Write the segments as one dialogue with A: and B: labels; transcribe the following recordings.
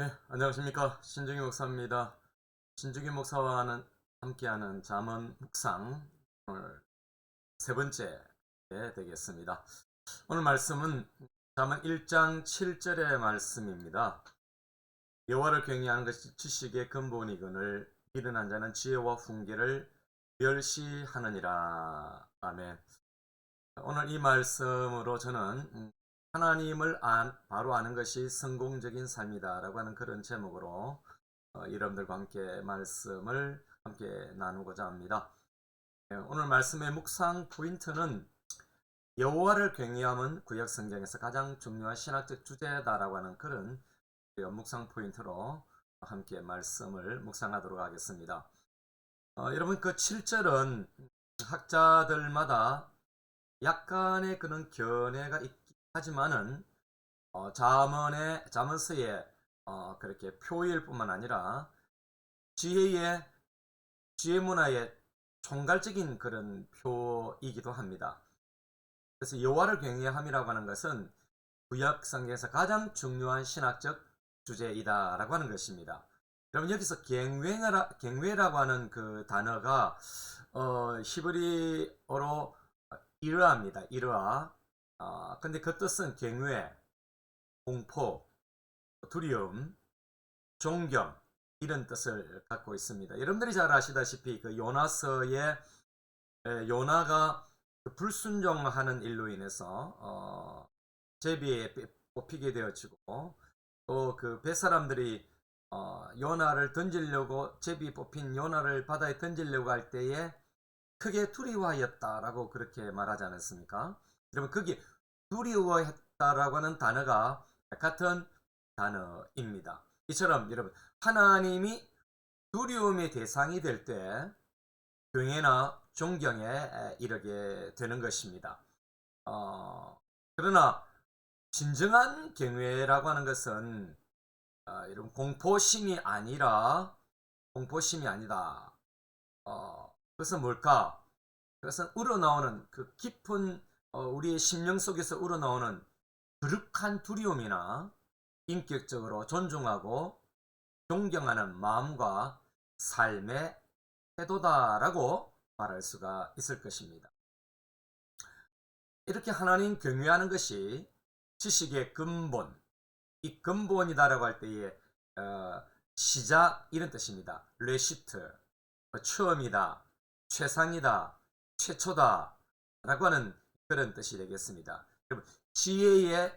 A: 네, 안녕하십니까. 신중희 목사입니다. 신중희 목사와는 함께하는 잠언 묵상 오늘 세 번째 되겠습니다. 오늘 말씀은 잠언 1장 7절의 말씀입니다. 여호와를 경외하는 것이 지식의 근본이거늘 미련한 자는 지혜와 훈계를 멸시하느니라. 아멘. 오늘 이 말씀으로 저는 하나님을 안- 바로 아는 것이 성공적인 삶이다라고 하는 그런 제목으로 어, 여러분들과 함께 말씀을 함께 나누고자 합니다. 예, 오늘 말씀의 묵상 포인트는 여호와를 경외함은 구약 성경에서 가장 중요한 신학적 주제다라고 하는 그런 묵상 포인트로 함께 말씀을 묵상하도록 하겠습니다. 어, 여러분 그 7절은 학자들마다 약간의 그런 견해가 있긴 하지만은 어, 자문의 자문서의 어, 그렇게 표일 뿐만 아니라 지혜의 지혜 문화의 총괄적인 그런 표이기도 합니다. 그래서 여호와를 경외함이라고 하는 것은 구약 성경에서 가장 중요한 신학적 주제이다라고 하는 것입니다. 여러분 여기서 경외라, 경외라고 하는 그 단어가 어, 히브리어로 이르아입니다. 이르아. 아, 근데 그 뜻은 경외, 공포, 두려움, 존경 이런 뜻을 갖고 있습니다. 여러분들이 잘 아시다시피 그 요나서의 에, 요나가 그 불순종하는 일로 인해서 어, 제비에 삐- 뽑히게 되어지고 또그 뱃사람들이 어, 요나를 던지려고 제비 뽑힌 요나를 바다에 던지려고 할 때에 크게 두려워하였다라고 그렇게 말하지 않았습니까? 여러분 거기 두려워했다라고 하는 단어가 같은 단어입니다. 이처럼 여러분 하나님이 두려움의 대상이 될 때 경외나 존경에 이르게 되는 것입니다. 어, 그러나 진정한 경외라고 하는 것은 어, 이런 공포심이 아니라 공포심이 아니다. 어, 그것은 뭘까? 그것은 우러나오는 그 깊은 어, 우리의 심령 속에서 우러나오는 그릇한 두려움이나 인격적으로 존중하고 존경하는 마음과 삶의 태도다라고 말할 수가 있을 것입니다. 이렇게 하나님 경외하는 것이 지식의 근본, 이 근본이다라고 할 때에 어, 시작 이런 뜻입니다. 레시트, 뭐 처음이다, 최상이다, 최초다 라고 하는 그런 뜻이 되겠습니다. 여러분, 지혜의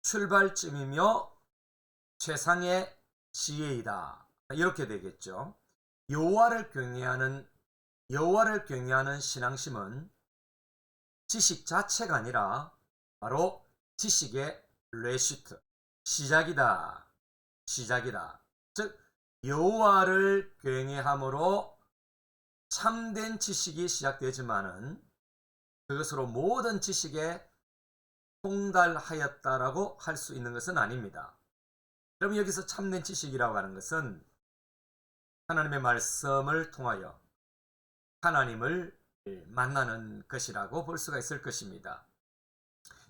A: 출발점이며 최상의 지혜이다. 이렇게 되겠죠. 여호와를 경외하는 여호와를 경외하는 신앙심은 지식 자체가 아니라 바로 지식의 레시트 시작이다. 시작이다. 즉 여호와를 경외함으로 참된 지식이 시작되지만은 그것으로 모든 지식에 통달하였다라고 할 수 있는 것은 아닙니다. 여러분 여기서 참된 지식이라고 하는 것은 하나님의 말씀을 통하여 하나님을 만나는 것이라고 볼 수가 있을 것입니다.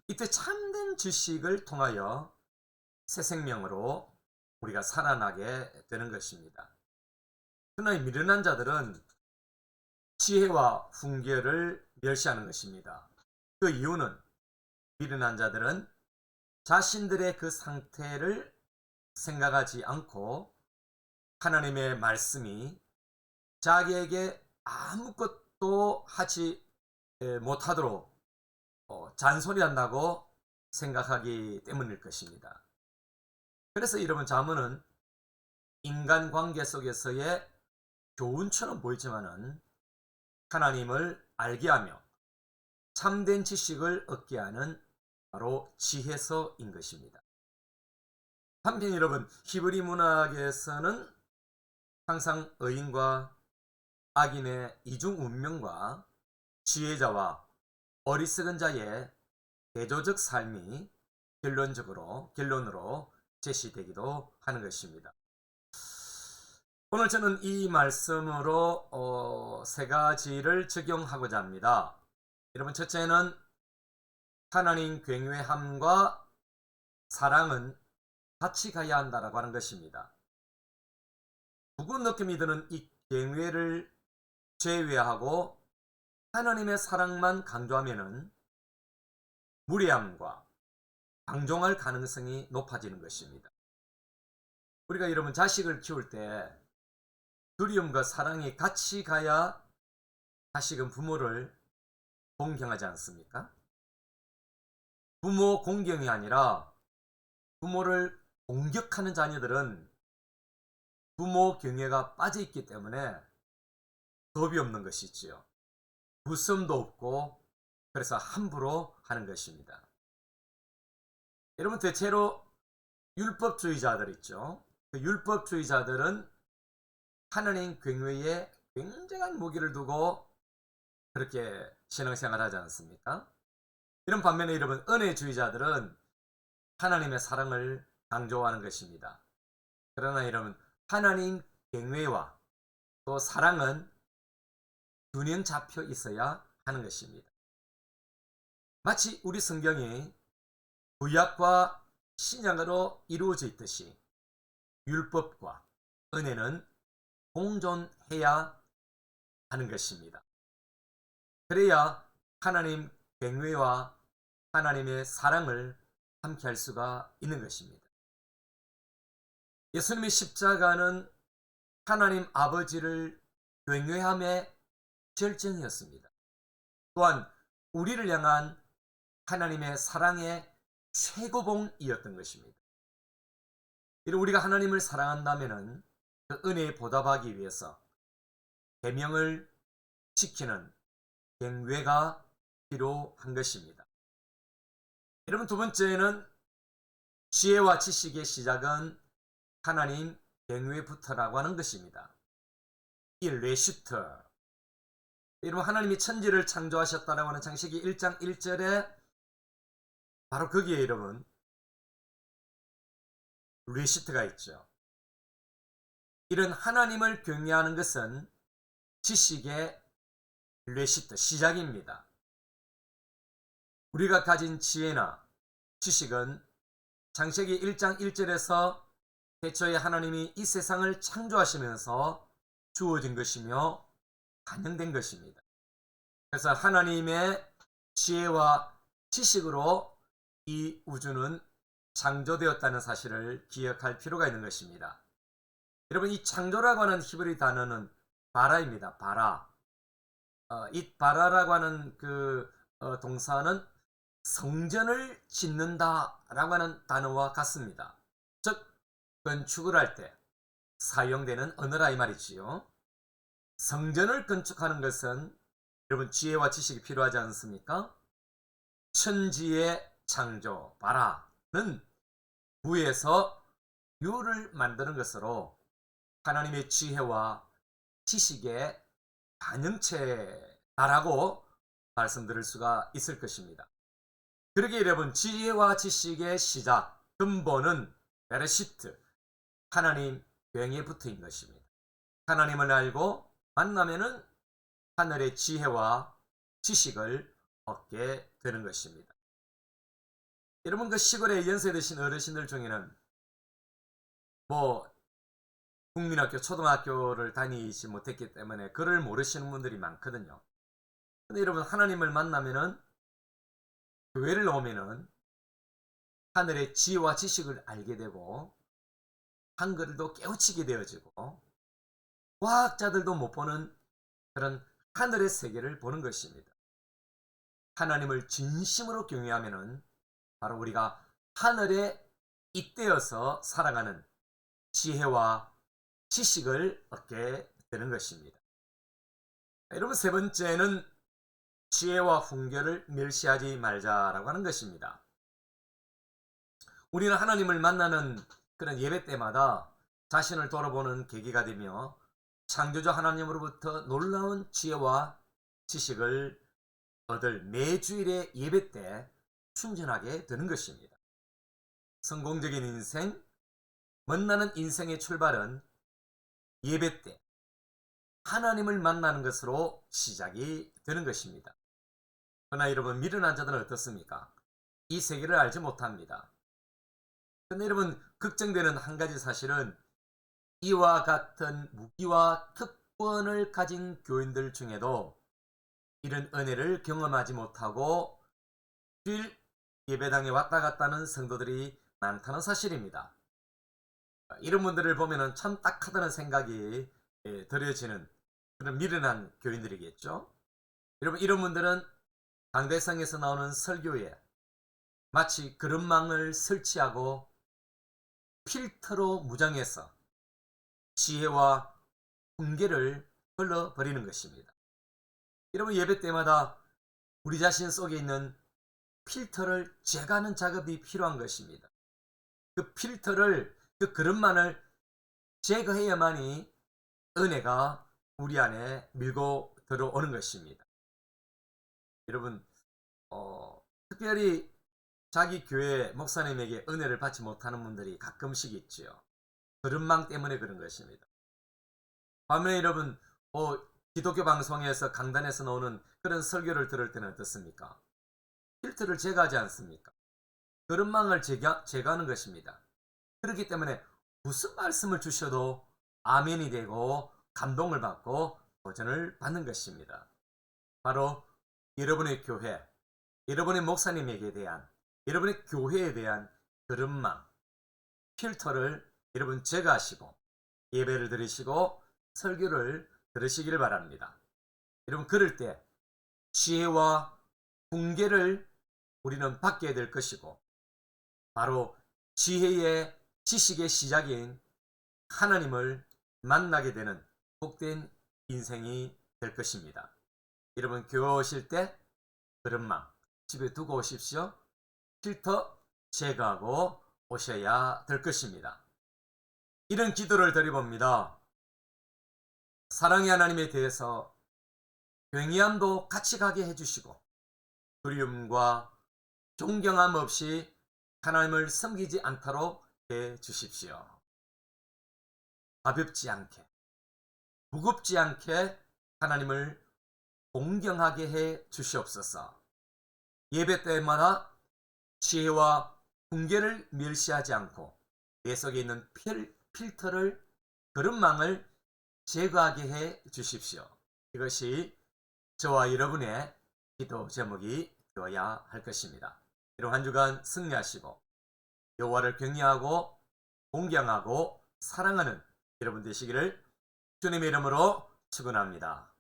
A: 이때 참된 지식을 통하여 새 생명으로 우리가 살아나게 되는 것입니다. 그러나 미련한 자들은 지혜와 훈계를 멸시하는 것입니다. 그 이유는 미련한 자들은 자신들의 그 상태를 생각하지 않고 하나님의 말씀이 자기에게 아무것도 하지 못하도록 어, 잔소리한다고 생각하기 때문일 것입니다. 그래서 여러분 자문은 인간 관계 속에서의 교훈처럼 보이지만은 하나님을 알게 하며 참된 지식을 얻게 하는 바로 지혜서인 것입니다. 한편 여러분 히브리 문학에서는 항상 의인과 악인의 이중 운명과 지혜자와 어리석은 자의 대조적 삶이 결론적으로 결론으로 제시되기도 하는 것입니다. 오늘 저는 이 말씀으로 어, 세 가지를 적용하고자 합니다. 여러분 첫째는 하나님 경외함과 사랑은 같이 가야 한다라고 하는 것입니다. 무거운 느낌이 드는 이 경외를 제외하고 하나님의 사랑만 강조하면은 무례함과 방종할 가능성이 높아지는 것입니다. 우리가 여러분 자식을 키울 때 두려움과 사랑이 같이 가야 자식은 부모를 공경하지 않습니까? 부모 공경이 아니라 부모를 공격하는 자녀들은 부모 경외가 빠져 있기 때문에 겁이 없는 것이지요. 무서움도 없고 그래서 함부로 하는 것입니다. 여러분 대체로 율법주의자들 있죠. 그 율법주의자들은 하나님 경외에 굉장한 무기를 두고 그렇게 신앙생활 하지 않습니까? 이런 반면에 여러분 은혜주의자들은 하나님의 사랑을 강조하는 것입니다. 그러나 여러분 하나님 경외와 또 사랑은 균형 잡혀 있어야 하는 것입니다. 마치 우리 성경이 구약과 신약으로 이루어져 있듯이 율법과 은혜는 공존해야 하는 것입니다. 그래야 하나님 경외와 하나님의 사랑을 함께 할 수가 있는 것입니다. 예수님의 십자가는 하나님 아버지를 경외함의 결정이었습니다. 또한 우리를 향한 하나님의 사랑의 최고봉이었던 것입니다. 이런 우리가 하나님을 사랑한다면 은그 은혜에 보답하기 위해서 계명을 지키는 경외가 필요한 것입니다. 여러분 두 번째는 지혜와 지식의 시작은 하나님 경외부터라고 하는 것입니다. 이 레시트 여러분 하나님이 천지를 창조하셨다라고 하는 창세기 1장 1절에 바로 거기에 여러분 레시트가 있죠. 이런 하나님을 경외하는 것은 지식의 레시트 시작입니다. 우리가 가진 지혜나 지식은 창세기 1장 1절에서 태초에 하나님이 이 세상을 창조하시면서 주어진 것이며 반영된 것입니다. 그래서 하나님의 지혜와 지식으로 이 우주는 창조되었다는 사실을 기억할 필요가 있는 것입니다. 여러분 이 창조라고 하는 히브리 단어는 바라입니다. 바라. 어, 이 바라라고 하는 그 어, 동사는 성전을 짓는다라고 하는 단어와 같습니다. 즉 건축을 할 때 사용되는 언어라 이 말이지요. 성전을 건축하는 것은 여러분 지혜와 지식이 필요하지 않습니까? 천지의 창조 바라는 부에서 유를 만드는 것으로 하나님의 지혜와 지식의 반영체다라고 말씀드릴 수가 있을 것입니다. 그러기에 여러분 지혜와 지식의 시작 근본은 베레시트 하나님 병에 붙어인 것입니다. 하나님을 알고 만나면은 하늘의 지혜와 지식을 얻게 되는 것입니다. 여러분 그 시골에 연세 드신 어르신들 중에는 뭐 국민학교, 초등학교를 다니지 못했기 때문에 글을 모르시는 분들이 많거든요. 근데 여러분 하나님을 만나면은 교회를 오면은 하늘의 지혜와 지식을 알게 되고 한글도 깨우치게 되어지고 과학자들도 못 보는 그런 하늘의 세계를 보는 것입니다. 하나님을 진심으로 경외하면은 바로 우리가 하늘에 잇대어서 살아가는 지혜와 지식을 얻게 되는 것입니다. 여러분 세 번째는 지혜와 훈계를 멸시하지 말자라고 하는 것입니다. 우리는 하나님을 만나는 그런 예배 때마다 자신을 돌아보는 계기가 되며 창조주 하나님으로부터 놀라운 지혜와 지식을 얻을 매주일의 예배 때 충전하게 되는 것입니다. 성공적인 인생, 멋나는 인생의 출발은 예배 때 하나님을 만나는 것으로 시작이 되는 것입니다. 그러나 여러분 미련한 자들은 어떻습니까? 이 세계를 알지 못합니다. 근데 여러분 걱정되는 한 가지 사실은 이와 같은 무기와 특권을 가진 교인들 중에도 이런 은혜를 경험하지 못하고 주일 예배당에 왔다 갔다 하는 성도들이 많다는 사실입니다. 이런 분들을 보면은 참 딱하다는 생각이 예, 들어지는 그런 미련한 교인들이겠죠. 여러분 이런 분들은 강대성에서 나오는 설교에 마치 그릇망을 설치하고 필터로 무장해서 지혜와 훈계를 흘러버리는 것입니다. 여러분 예배 때마다 우리 자신 속에 있는 필터를 제거하는 작업이 필요한 것입니다. 그 필터를 그 그릇만을 제거해야만이 은혜가 우리 안에 밀고 들어오는 것입니다. 여러분 어, 특별히 자기 교회 목사님에게 은혜를 받지 못하는 분들이 가끔씩 있지요. 그릇망 때문에 그런 것입니다. 반면에 여러분 어, 기독교 방송에서 강단에서 나오는 그런 설교를 들을 때는 어떻습니까? 필터를 제거하지 않습니까? 그릇망을 제거, 제거하는 것입니다. 그렇기 때문에 무슨 말씀을 주셔도 아멘이 되고 감동을 받고 도전을 받는 것입니다. 바로 여러분의 교회, 여러분의 목사님에게 대한, 여러분의 교회에 대한 그릇망, 필터를 여러분 제거하시고 예배를 드리시고 설교를 들으시기를 바랍니다. 여러분 그럴 때 지혜와 훈계를 우리는 받게 될 것이고 바로 지혜의 지식의 시작인 하나님을 만나게 되는 복된 인생이 될 것입니다. 여러분 교회 오실 때 그릇망 집에 두고 오십시오. 필터 제거하고 오셔야 될 것입니다. 이런 기도를 드려봅니다. 사랑의 하나님에 대해서 경외함도 같이 가게 해주시고 두려움과 존경함 없이 하나님을 섬기지 않도록 해 주십시오. 가볍지 않게, 무겁지 않게 하나님을 공경하게 해 주시옵소서. 예배 때마다 지혜와 훈계를 멸시하지 않고 내 속에 있는 필, 필터를 그릇망을 제거하게 해 주십시오. 이것이 저와 여러분의 기도 제목이 되어야 할 것입니다. 이런 한 주간 승리하시고 여호와를 경외하고 공경하고 사랑하는 여러분 되시기를 주님의 이름으로 축원합니다.